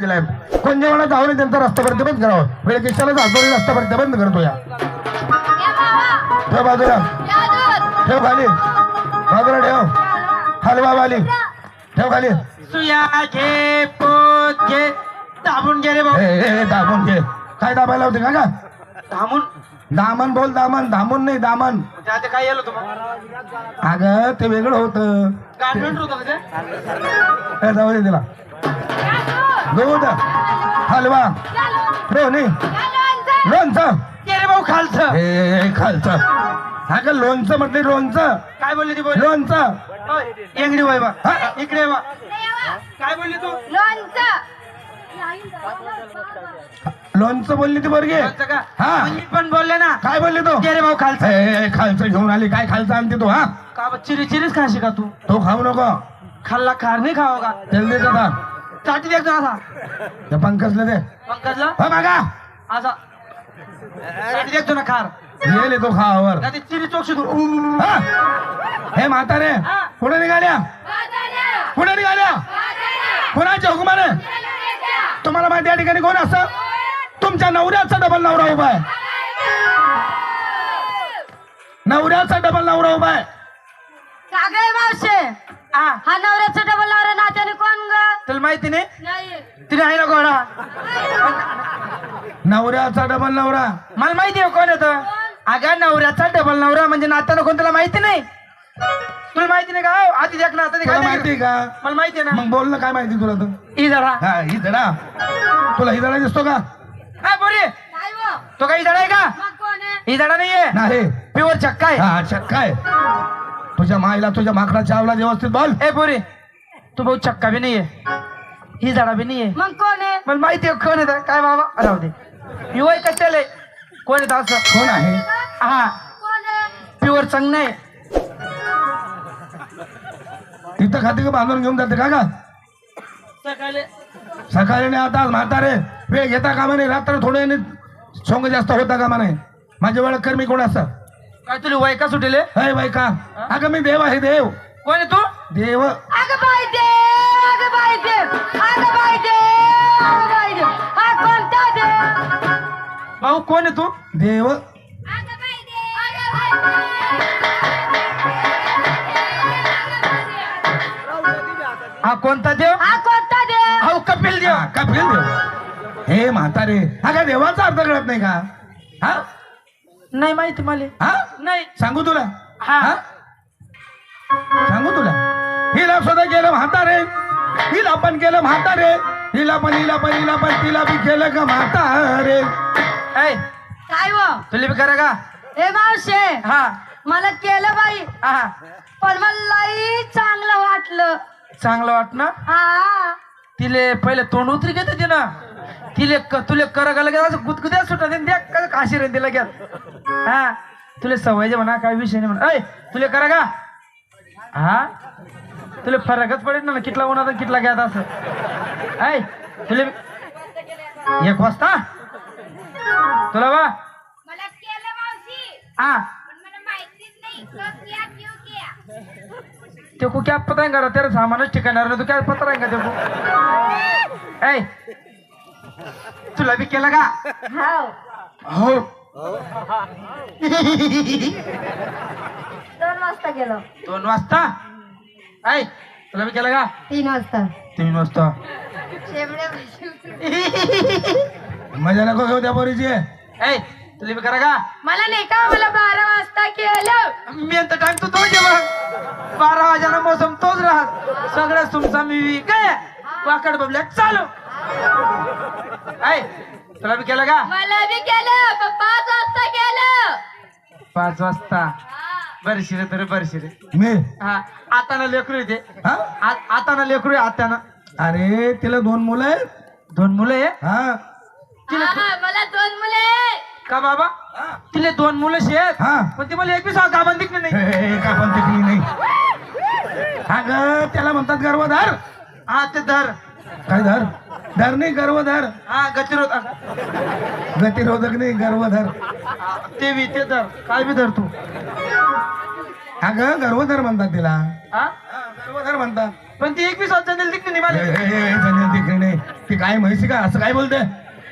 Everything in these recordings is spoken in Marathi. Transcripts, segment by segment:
दिलाय कोण जेवणा जाऊ नये त्यांचा रस्ता परत बंद करावं वेळ किशाला जातो रस्ता परत बंद करतो या. ठेव बाजूला. ठेव खाली. बाजूला ठेव. हलवा वाली ठेव खाली. सुया घे पोत घे. दाबून घे रे भाऊ. दामन काय दाबायला होते का का दामून? दामन बोल दामन. दामन नाही दामन. त्यात काय तुम्हाला अगं ते वेगळं होतं. जाऊ दे तिला. दूध हलवा. लोणी लोणचं. रे भाऊ खालचं. हे खालचं. हा का लोणचं म्हटलं लोणचं? काय बोलली ती बोल? लोणचं. एंगडी वय बा. हा? इकडे काय बोलली तू? लोणचं. बोलली ती बरगे खालचं का? हा. मी पण बोलले ना. काय बोलली तू? रे भाऊ खालचं. ए, ए, खालचं घेऊन आली. काय खालचं आणते तू हा? का बा, चिरी चिरीच खाशी का तू? तो खाऊ नको. खाल्ला खार नाही खावा का? तेल दादा साठी देतो असा त्या पंकजला दे. पंकजला? हो मागा. असा साठी देतो ना खार. गेले तो ते चिरी चोक्षी तू. हा? हे म्हातारे. पुढे निघाल्या? पुढे निघाल्या? कुणाच्या हुकुमाने? तुम्हाला माहिती या ठिकाणी कोण असं तुमच्या नवऱ्याचा डबल नवरा उभा आहे. नवऱ्याचा डबल नवरा उभा आहे. हा हा नवऱ्याचा डबल नवरा नात्याने तुला माहिती नाही? तिने आहे ना घोडा नवऱ्याचा डबल नवरा. मला माहिती आहे कोण येतं अगं नवऱ्याचा डबल नवरा म्हणजे नात्यानं कोण तुला माहिती नाही? तुला माहिती नाही का? हो, आधी देख ना आता तुला काय माहिती का? मला माहिती आहे ना. मग बोल ना काय माहिती तुला तर? ही जरा. हा ही धडा तुला ही धडा दिसतो का? काय बोरी वो. तो काही जडा आहे का? कोण आहे? ही जडा नाहीये. नाही. प्युअर चक्का आहे. हा अच्छा काय तुझ्या माईला तुझ्या माकडा चावला व्यवस्थित बोल. ए पोरी तू भाऊ चक्का बी नाहीये. ही जडा बी नाहीये. मग कोण आहे? मला माहिती आहे कोण येतं काय बाबा? राहू दे. युवाय कशाले कोण येतं असं? कोण आहे? हा. कोण आहे? प्युअर चंग नाही. तिथं खाते का बांधून घेऊन जाते का का सकाळी. सकाळी नाही आता म्हातारे. वेळ घेता कामा नाही. रात्र थोडे सोंग जास्त होता कामा नाही. माझ्या वेळ कर्मी कोण असं काय तुला वय का सुटेले? हय बाई का अगं मी देव आहे देव. कोण आहे तू? देव. अगं बाई देव. हा भाऊ कोण आहे तू? देव. हा कोणता देव? हा कोणता देव? हा कपिल देव. हा, कपिल देव. हे म्हातारे अगं देवाचा अर्थ कळत नाही का? हा? नाही माहिती मला. हा? नाही. सांगू तुला? हा. हा? सांगू तुला? हिला सुद्धा केलं म्हातारे. हिला पण केलं म्हातारे. हिला पण हिला पण हिला पण तिला बी केलं का म्हातारे. ऐ काय वो तुला बी करा का? हे मावशे हा. मला केलं बाई. हा. पण मला लई चांगलं वाटलं. चांगलं वाट ना हा. तिले पहिले तोंड उतरी घेते ती ना तिले क- तुले करा का लगेच असं गुदगुद्या सुटत द्या का काशी रे तिला लगेच. हा. तुले सवय म्हणा काय विषय नाही म्हणा. ऐ तुले करा का? हा? तुले फरकच पडेल ना कितला आणि कितला घ्यात असं. ऐ तुले एक वाजता? तुला बा? हा तो क्या क्यों किया. ते को क्या पता करा तेरा सामानच ठिकाणार नाही तू काय पता का ते ऐ तुला बी केला का? हो. दोन वाजता गेलो. दोन वाजता? ऐ तुला बी केला का? तीन वाजता. तीन वाजता. शेवड्या मजा नको घेऊ त्या पोरीची. ऐ तुला बी करा का? मला नाही का मला बारा वाजता केलं? मी आता टाइम तो तोच आहे मग बारा वाजाला मोसम तोच राहत. सगळं तुमचा मी काय वाकड बबल्या चालू. ऐ तुला बी केला का? मला बी केलं. पाच वाजता केलं. पाच वाजता. बरं शिरे तर बरं शिरे मी? हा आता ना लेकरू येते हा? आता ना लेकरू आहे आत्यानं. अरे तिला दोन मुलं आहेत? दोन मुलं आहे? हा. हा, मला दोन मुले का बाबा? तिले दोन मुलं शेत हा. पण ती मला एक बी सहा गाभण दिखली नाही. हे, हे, का पण तिकली नाही. अगं त्याला म्हणतात गर्भधार. हा ते धर. काय धर? धर नाही गर्भधार हा गतिरोध गतिरोधक नाही गर्भधार ते बी ते धर. काय बी धर तू. अगं गर्भधार म्हणतात तिला. हा? हा, गर्भधार म्हणतात. पण ती एकवीस दिली तिकडे. ती काय म्हैसी का? असं काय बोलते?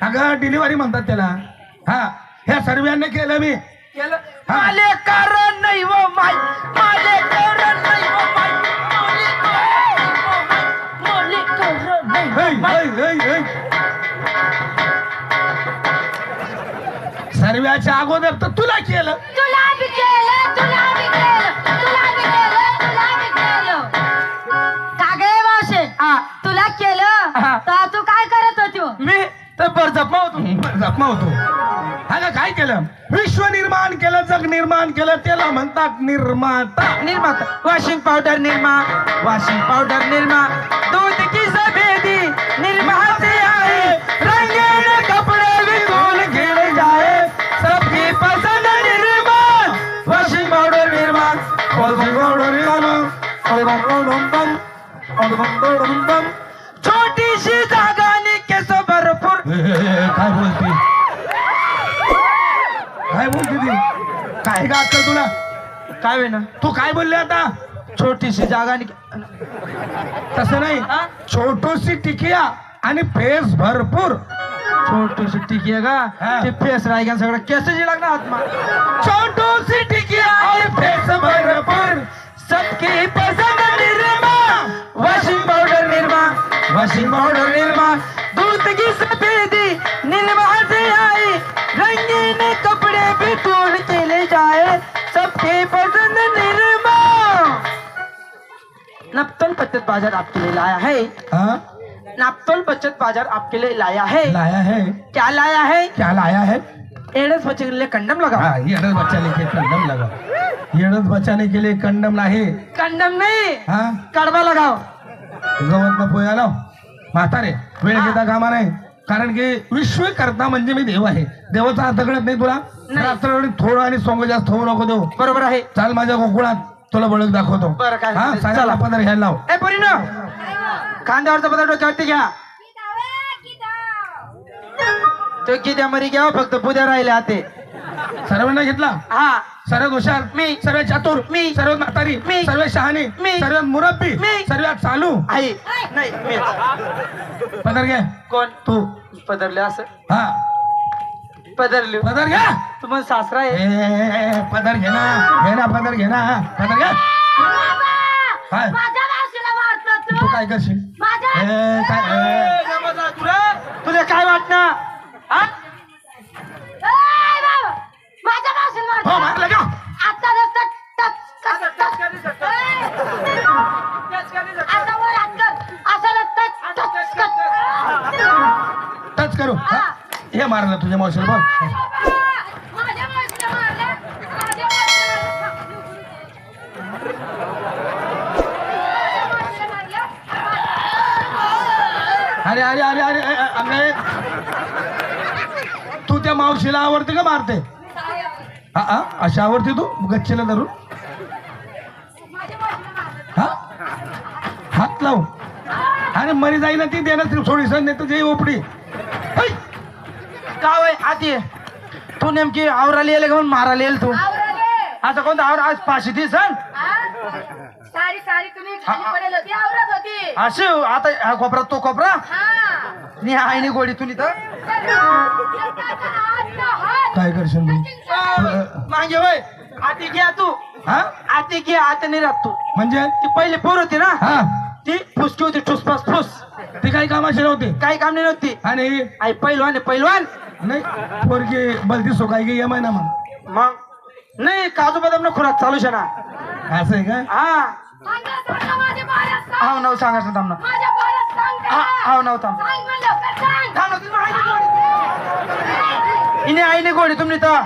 अगं डिलिव्हरी म्हणतात त्याला. हा ह्या सर्वांनी केलं मी. केलं? हा. कारण नाही वो माय माले कारण नाही वो माय सर्व्याच्या अगोदर तर तुला केलं. तुला बी केलं तुला बी केलं तुला बी केलं तुला बी केलं. का गे मावशे? हा. तुला हा. केलं तर तू काय करत होती हो? मी तर बरजप्पा होतो जखमा होतो. अगं काय केलं? विश्व निर्माण केलं जग निर्माण केलं त्याला म्हणतात निर्माता. निर्माता. Washing powder Nirma. Washing powder Nirma. दूध की निर्मा छोटी सी जागा आणि केस भरपूर काय बोलते? काय बोलते ती? काय का अक्कल तुला? काय होईना तू काय बोलले आता? छोटीशी जागा आणि तसं नाही? छोटूशी टिकिया आणि फेस भरपूर. छोटीशी टिकी आहे हा. का ते फेस राहिगा सगळं केसाची लागणार हातमा छोटूशी टिकिया आणि फेस भरपूर. सबकी पसंद Nirma washing powder Nirma washing powder Nirma. दूध की सफेदी निर्मा से आई रंगीन कपड़े भी तोड़ के ले जाए। सबके पसंद निर्मा। नापतोल बचत बाज़ार आपके लिए लाया है। हाँ? नापतोल बचत बाज़ार आपके लिए लाया है। लाया है। क्या लाया है? क्या लाया है? एडस बच्चे के लिए कंडम लगा हाँ येडस बचाने के लिए कंडम लगा येडस बचाने के लिए कंडम नाही. कंडम नहीं. हाँ? कड़वा लगाओ गवत न पोया लाव म्हातारे वेळ घेता कामा नाही. कारण की विश्व करता म्हणजे मी देव आहे. देवाचा अर्थ कळत नाही तुला. रात्र थोडं आणि सोंग जास्त होऊ नको देऊ. बरोबर आहे. चाल माझ्या गोकुळात तुला बळक दाखवतो. बरं, काय हा? हरकत नाही. सांगा चला. पदर घ्यायला लाव. ए पोरीनो! कांद्यावरचा पदार्थ डोक्यावरती घ्या. तो किती मरी घ्या फक्त पुद्या राहिले आते. सर्वांना घेतला? हा. सर्वात हुशार मी. सर्वात चातुर मी. सर्वात म्हातारी मी. सर्वात शहाणी मी. सर्वात मुरब्बी मी. सर्वात चालू. आई. नाही मी पदर घे. कोण? तू. पदरले असं? हा. पदरले. पदर घ्या तुम्हाला सासरा ए, आहे ए, ए, पदर घे ना. घे ना पदर घे ना. पदर घे. काय? माझ्या मावशीला मारतो तू. तू काय करशील? माझ्या ए, काय? ए, करू. हा? मारलं तुझ्या मावशीला बघ. अरे अरे अरे अरे अरे, तू त्या मावशीला आवडते का मारते? अशी आवडते तू? गच्चीला धरून. हा? हात लाव अरे मरी जाई ना ती देणार थोडी सण नाही तर जे उपडी है! गाव आहे आती तू नेमकी आवराला येईल का म्हणून मारायला येईल तू असं कोणतं आवर? आज पाचशे ती सण सारी सारी तुम्ही खाली पडेल. होती आवरत होती. असे आता हा कोपरा तो कोपरा हा. नि आईने गोडी तुनी तर काय करशील मागे वय आती घ्या तू. हा? आती घ्या आता नाही राहत तू. म्हणजे? ती पहिली पोर होती ना? हा. ती फुसकी होती ठुसपास फुस. ती काही कामाची नव्हती. काही काम नाही नव्हती. आणि? आई पैलवान आहे पैलवान. नाही पोरगी बलती सोकाय गे यमाय ना मग मग? नाही काजू बदाम खुराक चालू शे ना. असं आहे का? हा. हाव नाव सांगायचं थांब ना हा? हाव नाव थांब. सांग म्हणलं का सांग? थांब ना, तुझी आईने गोडी. हिने आईने गोडी तुम्ही तर.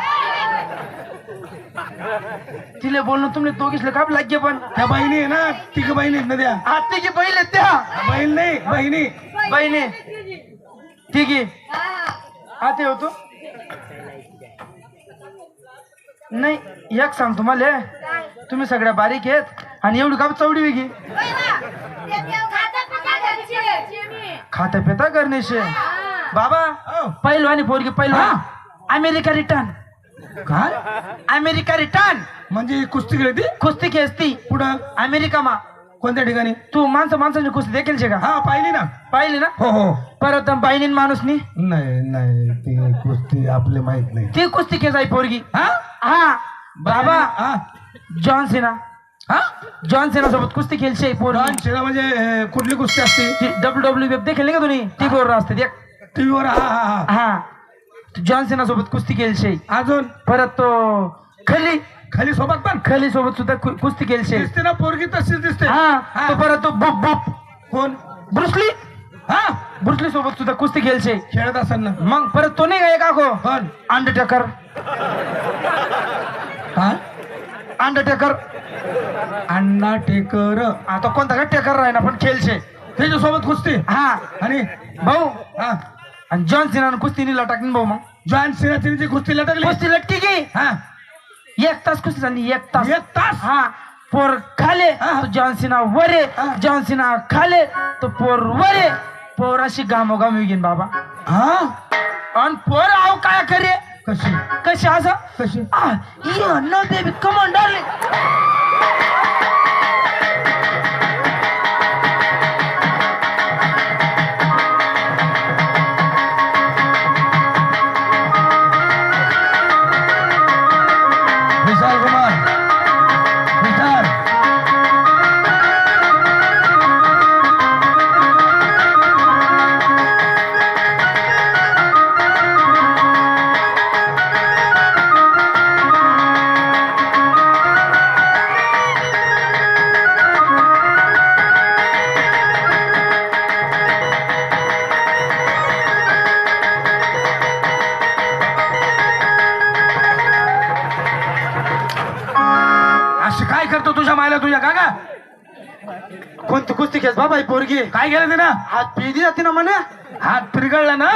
तिले बोलणं तुम्ही दोघीसले काय लागे पण? त्या बहिणी आहे ना तिघ बहिणी आहेत ना त्या. आते की पहिले त्या. बहीण नाही बहिणी. बहिणी. ठीक आहे हा. होतो नाही एक सांग तुम्हाला? तुम्ही सगळ्या बारीक आहेत आणि एवढी काम चवडी वेगळी. खाता पिता करण्याशे. बाबा. पहिलवानी पोरगी पहिलवान अमेरिका रिटर्न काय अमेरिका रिटर्न म्हणजे कुस्ती खेळती कुस्ती खेचती पुढं अमेरिका मा कोणत्या ठिकाणी? तू माणसं माणसांची कुस्ती देखील शे का हा पाहिली ना. पाहिली ना? हो हो. परत बाईनी माणूसनी? नाही नाही ती कुस्ती आपले माहीत नाही. ती कुस्ती खेळाय पोरगी. हा? हा. बाबा हा. John Cena. हा? जॉन सिना सोबत कुस्ती खेळशी पोरगी. शिरा म्हणजे अं, कुठली कुस्ती असते? डब्ल्यू डब्ल्यू एफ देखील का तुम्ही ती बरोबर असते ते. टीव्हीवर हा हा हा. हा. जॉन सिना सोबत कुस्ती खेळशी अजून? परत तो खली. खाली सोबत पण? खली सोबत सुद्धा कु- कुस्ती खेळशी दिसते ना पोरगी तशीच दिसते. हा तो परत तो बुप बुप. कोण? ब्रुसली हा? ब्रुसली सोबत सुद्धा कुस्ती खेळशी खेळत असेल ना. मग परत तो नाही का एक आखो? अंडरटेकर. हा? अंडरटेकर. अण्णा टेकर आता कोणता का टेकर राहिना पण खेळशे त्याच्या सोबत कुस्ती? हा. आणि? भाऊ. हा. आणि जॉन सिना कुस्ती निला टाकून भाऊ मग. जॉन सिराची कुस्ती लटकली. कुस्ती लटकी की? हा. एक तास कुस्ती झाली एक तास. एक तास? हा पोर खाले हा. तो जॉन सिना वरे हा. जॉन सिना खाले तो पोर वरे. पोर अशी गामोगाम घेईन बाबा. हा? आणि पोर आव काय करे? कशी? कशी असं? कशी? come on, darling. तुझ्या मायला तुझ्या काका? कोणती कुस्ती खेळ बाबा ही पोरगी? काय केलं ते ना हात पिळदी जाते ना म्हणे. हात पिरगळला ना?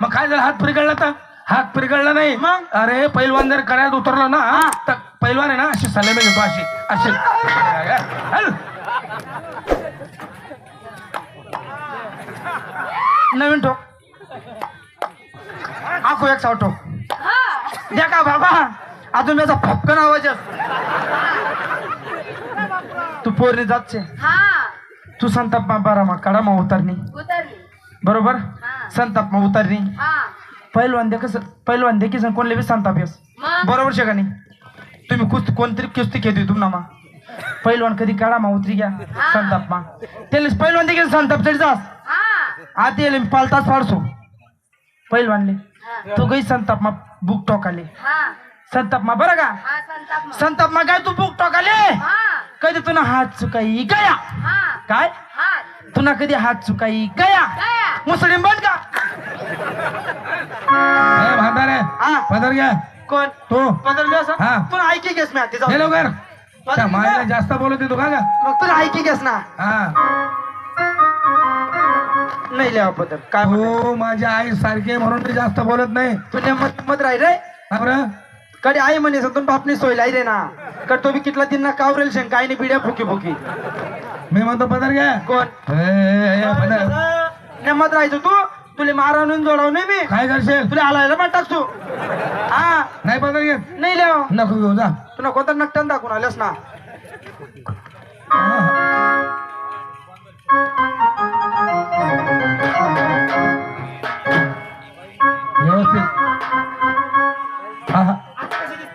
मग? काय झालं? हात पिरगळला तर? हात पिरगळला नाही. मग? अरे पैलवान जर करायला उतरला ना तर पैलवान आहे ना अशी सलेमे घेतो अशी अशी. हल. नवीन ठोक. आखो एक साव ठोक. द्या का बाबा? अजून माझा फपकन आवाज. तू पोरणी जातचे. हा. तू संताप मा बारा मा काढा मा उतारणी. बरोबर? हा. संताप मा उतारणी. हा. पहिलवान दे कसं पहिलवान दे की कोणले बी संताप येस. बरोबर शे का नाही? तुम्ही कुस्ती कोणतरी कुस्ती खेळतोय तुम्हाला मा. पहिलवान कधी काढा मा उतरी घ्या संताप मा. त्याला पहिलवान दे की संताप चढ जास. हा. आत येले पालताच फाडसो. पहिलवानले. तो गई संताप मा बुक टोकाले. हा संताप मा बरं का? हा संताप मग. संताप मा काय तू बुक टोकाले? हा. कधी तुला हात चुकाई गया? हा. काय? हा तुला कधी हात चुकाई गया? गया. मुसलिम बन का हा. पदर घ्या कोण? तू. असं? हा. तुला ऐकी घेस मी आधी. हे लवकर. पदर. जास्त बोलत येतो का? मग तुला ऐकी घेस ना. हा. नाही लिहा पदर. काय? हो माझ्या आई सारखे म्हणून मी जास्त बोलत नाही. तुझ्या मत मत राही रे हा बरं? कडे आई म्हणे तुम बापनी सोय लाई रे ना. कड तो बी कितला दिन ना कावरेल शेंग काय नाही बिड्या फुकी फुकी. मी म्हणतो पदर घ्या. कोण? नेमत राहायचो तू? तुला मारवून जोडाव नाही मी? काय करशील? तुला हलायला पण टाकतो हा? नाही पदर घेत. नाही लिहा नको घेऊ जा. तुला कोणता नकटन दाखवून आल्यास ना.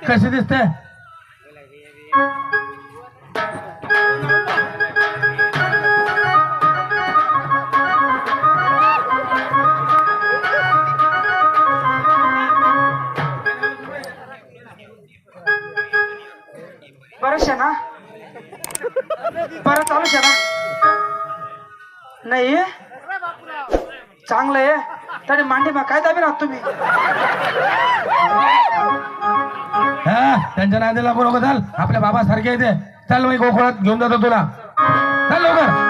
कशी दिसते? बरं शे ना बरं चालू शे ना नाही चांगलं आहे तरी मांडी मग काय दाबी राहत तुम्ही? हा? त्यांच्या नादीला बरोबर चाल. आपल्या बाबासारखे येते चल मी गोकुळात घेऊन जातो तुला. चल लवकर.